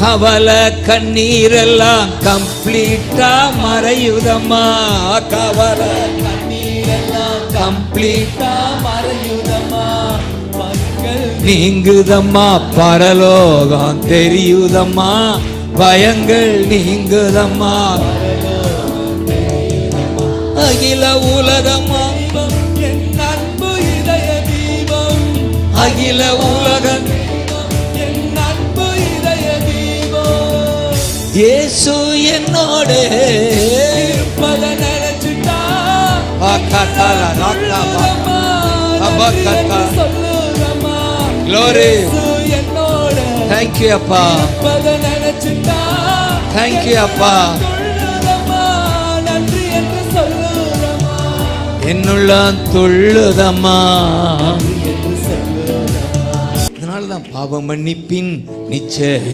கவலை கண்ணீரெல்லாம் கம்ப்ளீட்டா மறையுதம்மா. கவலை கண்ணீரெல்லாம் கம்ப்ளீட்டா மறையுதம்மா. நீங்குதம்மா பரலோகம் தெரியுதம்மா. பயங்கள் நீங்குதம்மா. அகில உலகம் அன்பம் என் அன்பு இதய தீபம். அகில இயேசு என்னோட. இருப்பத நினைச்சுட்டா அக்காத்தால ராக்காமா அபக்கத்தா Glory. Thank you அப்பா. இருப்பத நினைச்சுட்டா Thank you அப்பா. என்னுள்ள துள்ளுதம்மா அதனால தான் பாவ மன்னிப்பின் நிச்சய